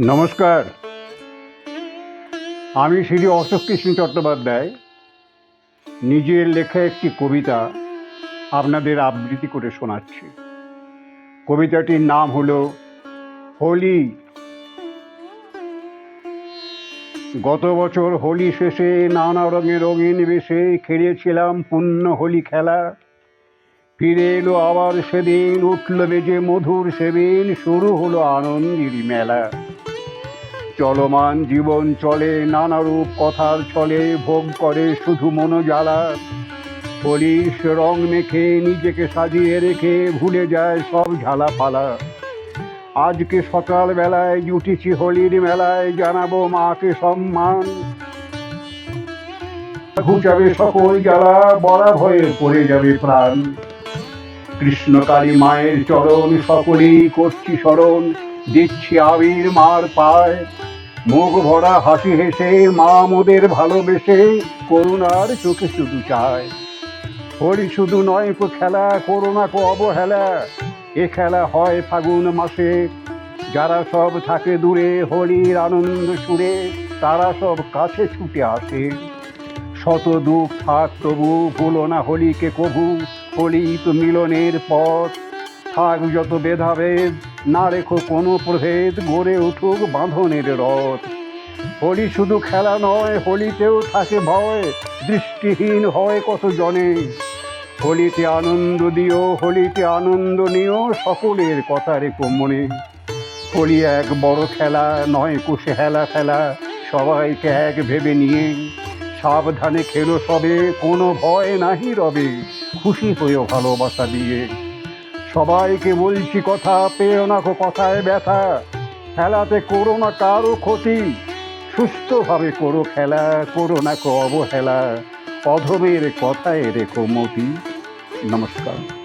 নমস্কার। আমি শ্রী অশোক কৃষ্ণ চট্টোপাধ্যায়। নিজের লেখা একটি কবিতা আপনাদের আবৃত্তি করে শোনাচ্ছি। কবিতাটির নাম হলো হোলি। গত বছর হোলি শেষে নানা রঙে রঙিন বেশে খেলেছিলাম পূর্ণ হোলি খেলা। ফিরে এলো আবার সেদিন, উঠল বেজে মধুর সেদিন, শুরু হলো আনন্দের মেলা। চলমান জীবন চলে, নানারূপ কথার ছলে ভোগ করে শুধু মনোজ্বালা পলিশ রং মেখে নিজেকে সাজিয়ে রেখে ভুলে যায় সব ঝালাপালা আজকে সকাল বেলায় জুটেছি হোলির মেলায়, জানাব মাকে সম্মান। ঘুচাবে সকল জ্বালা বলা ভয়ে পড়ে যাবে প্রাণ। কৃষ্ণকালী মায়ের চরণ, সকলেই করছি স্মরণ, দিচ্ছি আবির মার পায়। মুখ ভরা হাসি হেসে মা মোদের ভালোবেসে করুণার চোখে শুধু চায়। হরি শুধু নয় কো খেলা, করোনা কো অবহেলা। এ খেলা হয় ফাগুন মাসে। যারা সব থাকে দূরে হোলির আনন্দ সুরে, তারা সব কাছে ছুটে আসে। শত দুঃখ থাক তবু ভুলো না হোলিকে কভু। হোলি তো মিলনের পথ, থাক যত ভেদাভেদ না রেখো কোনো প্রভেদ, গড়ে উঠুক বাঁধনের রথ। হোলি শুধু খেলা নয়, হোলিতেও থাকে ভয়, দৃষ্টিহীন হয় কত জনে। হোলিতে আনন্দ দিও, হোলিতে আনন্দ নিও, সকলের কথা রেখো মনে। হোলি এক বড় খেলা নয় কুশে হেলা ফেলা, সবাইকে এক ভেবে নিয়ে। সাবধানে খেলো সবে, কোনো ভয় নাহি রবে, খুশি হয়েও ভালোবাসা দিয়ে। সবাইকে বলছি, কথা পেও না কো কথায় ব্যথা। খেলাতে করো না কারও ক্ষতি। সুস্থভাবে করো খেলা, করো না কো অবহেলা। অধমের কথায় রেখো মতি। নমস্কার।